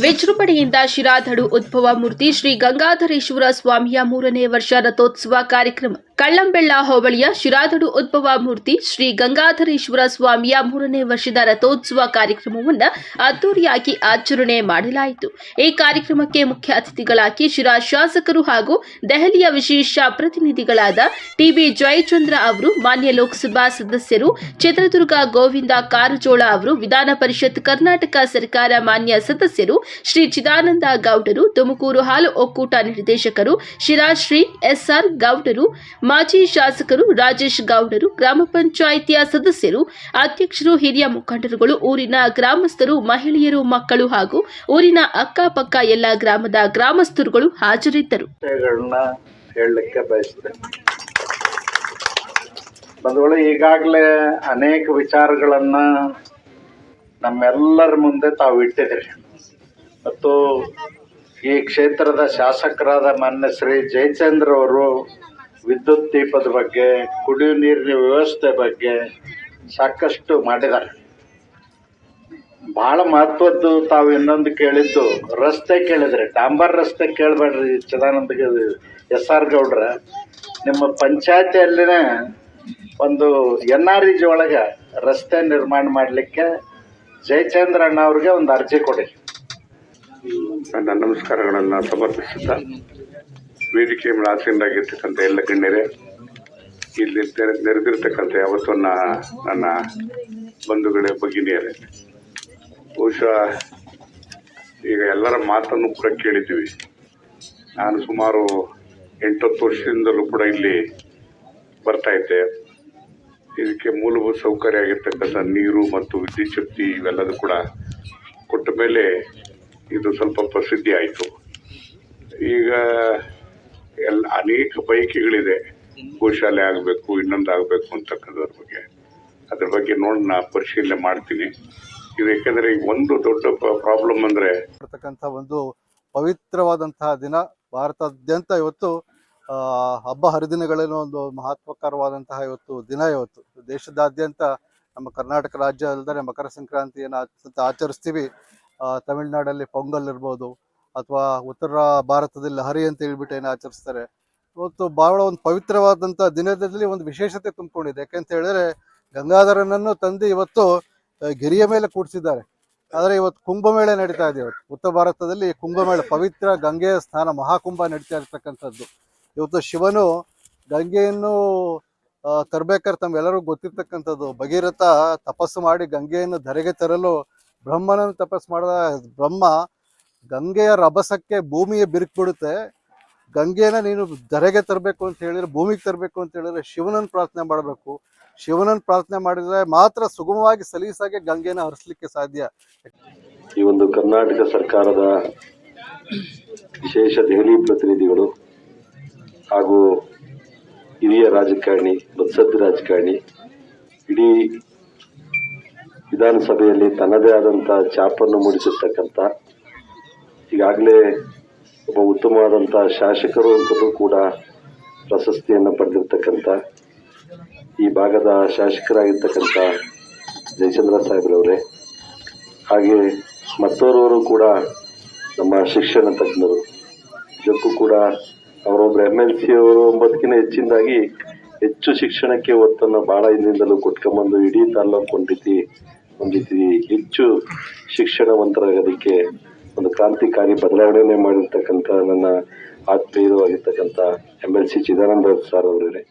ವಿಜೃಂಭಣೆಯಿಂದ ಶಿರಾಧಡು ಉದ್ಭವ ಮೂರ್ತಿ ಶ್ರೀ ಗಂಗಾಧರೇಶ್ವರ ಸ್ವಾಮಿಯ ಮೂರನೇ ವರ್ಷ ರಥೋತ್ಸವ ಕಾರ್ಯಕ್ರಮ. ಕಳ್ಳಂಬೆಳ್ಳ ಹೋಬಳಿಯ ಶಿರಾದಡು ಉದ್ಭವ ಮೂರ್ತಿ ಶ್ರೀ ಗಂಗಾಧರೇಶ್ವರ ಸ್ವಾಮಿಯ ಮೂರನೇ ವರ್ಷದ ರಥೋತ್ಸವ ಕಾರ್ಯಕ್ರಮವನ್ನು ಅದ್ದೂರಿಯಾಗಿ ಆಚರಣೆ ಮಾಡಲಾಯಿತು. ಈ ಕಾರ್ಯಕ್ರಮಕ್ಕೆ ಮುಖ್ಯ ಅತಿಥಿಗಳಾಗಿ ಶಿರಾ ಶಾಸಕರು ಹಾಗೂ ದೆಹಲಿಯ ವಿಶೇಷ ಪ್ರತಿನಿಧಿಗಳಾದ ಟಿಬಿ ಜಯಚಂದ್ರ ಅವರು, ಮಾನ್ಯ ಲೋಕಸಭಾ ಸದಸ್ಯರು ಚಿತ್ರದುರ್ಗ ಗೋವಿಂದ ಕಾರಜೋಳ ಅವರು, ವಿಧಾನ ಪರಿಷತ್ ಕರ್ನಾಟಕ ಸರ್ಕಾರ ಮಾನ್ಯ ಸದಸ್ಯರು ಶ್ರೀ ಚಿದಾನಂದ ಗೌಡರು, ತುಮಕೂರು ಹಾಲು ಒಕ್ಕೂಟ ನಿರ್ದೇಶಕರು ಶಿರಾ ಶ್ರೀ ಎಸ್ಆರ್ ಗೌಡರು ಮಾಜಿ ಶಾಸಕರು ರಾಜೇಶ್ ಗೌಡರು, ಗ್ರಾಮ ಪಂಚಾಯಿತಿಯ ಸದಸ್ಯರು, ಅಧ್ಯಕ್ಷರು, ಹಿರಿಯ ಮುಖಂಡರುಗಳು, ಊರಿನ ಗ್ರಾಮಸ್ಥರು, ಮಹಿಳೆಯರು, ಮಕ್ಕಳು ಹಾಗೂ ಊರಿನ ಅಕ್ಕಪಕ್ಕ ಎಲ್ಲ ಗ್ರಾಮದ ಗ್ರಾಮಸ್ಥರುಗಳು ಹಾಜರಿದ್ದರು. ಬಂಧುಗಳು, ಈಗಾಗಲೇ ಅನೇಕ ವಿಚಾರಗಳನ್ನ ನಮ್ಮೆಲ್ಲರ ಮುಂದೆ ತಾವು ಇಟ್ಟಿದ್ರಿ ಮತ್ತು ಈ ಕ್ಷೇತ್ರದ ಶಾಸಕರಾದ ಮಾನ್ಯ ಶ್ರೀ ಜಯಚಂದ್ರ ಅವರು ವಿದ್ಯುತ್ ದೀಪದ ಬಗ್ಗೆ, ಕುಡಿಯುವ ನೀರಿನ ವ್ಯವಸ್ಥೆ ಬಗ್ಗೆ ಸಾಕಷ್ಟು ಮಾಡಿದ್ದಾರೆ. ಬಹಳ ಮಹತ್ವದ್ದು ತಾವು ಇನ್ನೊಂದು ಕೇಳಿದ್ದು, ರಸ್ತೆ ಕೇಳಿದ್ರೆ, ಡಾಂಬರ್ ರಸ್ತೆ ಕೇಳಬೇಡ್ರಿ ಚಿದಾನಂದ ಎಸ್ ಆರ್ ಗೌಡ್ರ. ನಿಮ್ಮ ಪಂಚಾಯತಿಯಲ್ಲಿನೇ ಒಂದು ಎನ್ ಆರ್ ಇಜ್ ಒಳಗೆ ರಸ್ತೆ ನಿರ್ಮಾಣ ಮಾಡಲಿಕ್ಕೆ ಜಯಚಂದ್ರ ಅಣ್ಣ ಅವ್ರಿಗೆ ಒಂದು ಅರ್ಜಿ ಕೊಡಿ. ನನ್ನ ನಮಸ್ಕಾರಗಳನ್ನು ಸಮರ್ಪಿಸುತ್ತಾ ವೇದಿಕೆ ಮೇಲೆ ಆಸೀನರಾಗಿರ್ತಕ್ಕಂಥ ಎಲ್ಲ ಗಣ್ಯರೇ, ಇಲ್ಲಿ ನೆರೆ, ನೆರೆದಿರ್ತಕ್ಕಂಥ ಯಾವತ್ತೂ ನ- ನನ್ನ ಬಂಧುಗಳೇ, ಭಗಿನಿಯರೇ, ಬಹುಶಃ ಈಗ ಎಲ್ಲರ ಮಾತನ್ನು ಕೂಡ ಕೇಳಿದ್ದೀವಿ. ನಾನು ಸುಮಾರು ಎಂಟತ್ತು ವರ್ಷದಿಂದಲೂ ಕೂಡ ಇಲ್ಲಿ ಬರ್ತಾ ಇದ್ದೆ. ಇದಕ್ಕೆ ಮೂಲಭೂತ ಸೌಕರ್ಯ ಆಗಿರ್ತಕ್ಕಂಥ ನೀರು ಮತ್ತು ವಿದ್ಯುತ್ ಶಕ್ತಿ ಇವೆಲ್ಲದೂ ಕೂಡ ಕೊಟ್ಟ ಮೇಲೆ ಇದು ಸ್ವಲ್ಪ ಪ್ರಸಿದ್ಧಿ ಆಯಿತು ಈಗ ಎಲ್ಲ ಅನೇಕ ಬಯಕೆಗಳಿದೆ. ಗೋಶಾಲೆ ಆಗಬೇಕು, ಇನ್ನೊಂದು ಆಗಬೇಕು ಅಂತಕ್ಕಂಥದ್ರ ಬಗ್ಗೆ. ಅದ್ರ ಬಗ್ಗೆ ನೋಡಿ ನಾ ಪರಿಶೀಲನೆ ಮಾಡ್ತೀನಿ. ಇದು ಈಗ ಒಂದು ದೊಡ್ಡ ಪ್ರಾಬ್ಲಮ್ ಅಂದರೆ ಇರ್ತಕ್ಕಂಥ ಒಂದು ಪವಿತ್ರವಾದಂತಹ ದಿನ ಭಾರತಾದ್ಯಂತ ಇವತ್ತು ಹಬ್ಬ ಹರಿದಿನಗಳೇನೋ ಒಂದು ಮಹತ್ವಕರವಾದಂತಹ ಇವತ್ತು ದಿನ ಇವತ್ತು. ದೇಶದಾದ್ಯಂತ ನಮ್ಮ ಕರ್ನಾಟಕ ರಾಜ್ಯ ಅಲ್ಲದೆ ಮಕರ ಸಂಕ್ರಾಂತಿಯನ್ನು ಆಚರಿಸ್ತೀವಿ. ತಮಿಳ್ನಾಡಲ್ಲಿ ಪೊಂಗಲ್ ಇರ್ಬೋದು ಅಥವಾ ಉತ್ತರ ಭಾರತದಲ್ಲಿ ಲಹರಿ ಅಂತ ಹೇಳ್ಬಿಟ್ಟು ಏನು ಆಚರಿಸ್ತಾರೆ. ಇವತ್ತು ಬಹಳ ಒಂದು ಪವಿತ್ರವಾದಂಥ ದಿನದಲ್ಲಿ ಒಂದು ವಿಶೇಷತೆ ತುಂಬಿಕೊಂಡಿದೆ. ಯಾಕೆಂತ ಹೇಳಿದ್ರೆ ಗಂಗಾಧರನನ್ನು ತಂದು ಇವತ್ತು ಗಿರಿಯ ಮೇಲೆ ಕೂಡಿಸಿದ್ದಾರೆ. ಆದರೆ ಇವತ್ತು ಕುಂಭಮೇಳ ನಡೀತಾ ಇದೆ ಇವತ್ತು. ಉತ್ತರ ಭಾರತದಲ್ಲಿ ಕುಂಭಮೇಳ, ಪವಿತ್ರ ಗಂಗೆಯ ಸ್ನಾನ ಮಹಾಕುಂಭ ನಡೀತಾ ಇರ್ತಕ್ಕಂಥದ್ದು. ಇವತ್ತು ಶಿವನು ಗಂಗೆಯನ್ನು ತರಬೇಕಾದ್ರೆ ತರ್ಬೇಕಾದ್ರೆ ತಮ್ಗೆಲ್ಲರೂ ಗೊತ್ತಿರ್ತಕ್ಕಂಥದ್ದು. ಭಗೀರಥ ತಪಸ್ಸು ಮಾಡಿ ಗಂಗೆಯನ್ನು ಧರೆಗೆ ತರಲು ಬ್ರಹ್ಮನನ್ನು ತಪಸ್ಸು ಮಾಡಿದ ಬ್ರಹ್ಮ ಗಂಗೆಯ ರಭಸಕ್ಕೆ ಭೂಮಿಯೇ ಬಿರುಕ್ಬಿಡುತ್ತೆ. ಗಂಗೆನ ನೀನು ಧರೆಗೆ ತರಬೇಕು ಅಂತ ಹೇಳಿದ್ರೆ, ಭೂಮಿಗೆ ತರಬೇಕು ಅಂತ ಹೇಳಿದ್ರೆ ಶಿವನನ್ನು ಪ್ರಾರ್ಥನೆ ಮಾಡಬೇಕು. ಶಿವನನ್ನು ಪ್ರಾರ್ಥನೆ ಮಾಡಿದ್ರೆ ಮಾತ್ರ ಸುಗಮವಾಗಿ ಸಲೀಸಾಗಿ ಗಂಗೆನ ಹರಿಸ್ಲಿಕ್ಕೆ ಸಾಧ್ಯ. ಈ ಒಂದು ಕರ್ನಾಟಕ ಸರ್ಕಾರದ ವಿಶೇಷ ದೆಹಲಿ ಪ್ರತಿನಿಧಿಗಳು ಹಾಗೂ ಹಿರಿಯ ರಾಜಕಾರಣಿ ಬತ್ಸದ್ ರಾಜಕಾರಣಿ, ಇಡೀ ವಿಧಾನಸಭೆಯಲ್ಲಿ ತನ್ನದೇ ಆದಂಥ ಛಾಪನ್ನು ಮೂಡಿಸಿರ್ತಕ್ಕಂಥ ಈಗಾಗಲೇ ಒಬ್ಬ ಉತ್ತಮವಾದಂಥ ಶಾಸಕರು ಅಂತಲೂ ಕೂಡ ಪ್ರಶಸ್ತಿಯನ್ನು ಪಡೆದಿರ್ತಕ್ಕಂಥ ಈ ಭಾಗದ ಶಾಸಕರಾಗಿರ್ತಕ್ಕಂಥ ಜಯಚಂದ್ರ ಸಾಹೇಬ್ರವರೇ, ಹಾಗೆ ಮತ್ತೋರವರು ಕೂಡ ನಮ್ಮ ಶಿಕ್ಷಣ ತಜ್ಞರು. ಇದಕ್ಕೂ ಕೂಡ ಅವರೊಬ್ಬರು ಎಂ ಎಲ್ ಸಿ ಅವರು ಒಂಬತ್ತಕ್ಕಿಂತ ಹೆಚ್ಚಿನದಾಗಿ ಹೆಚ್ಚು ಶಿಕ್ಷಣಕ್ಕೆ ಒತ್ತನ್ನು ಭಾಳ ಹಿಂದಿಂದಲೂ ಕೊಟ್ಕೊಂಬಂದು ಇಡೀ ತಾಲೂಕು ಒಂದು ರೀತಿ ಹೆಚ್ಚು ಶಿಕ್ಷಣವಂತರಾಗೋದಕ್ಕೆ ಒಂದು ಕ್ರಾಂತಿಕಾರಿ ಬದಲಾವಣೆಯನ್ನೇ ಮಾಡಿರ್ತಕ್ಕಂಥ ನನ್ನ ಆತ್ಮೀಯರು ಆಗಿರ್ತಕ್ಕಂಥ M L C Chidananda sir ಅವರೇ.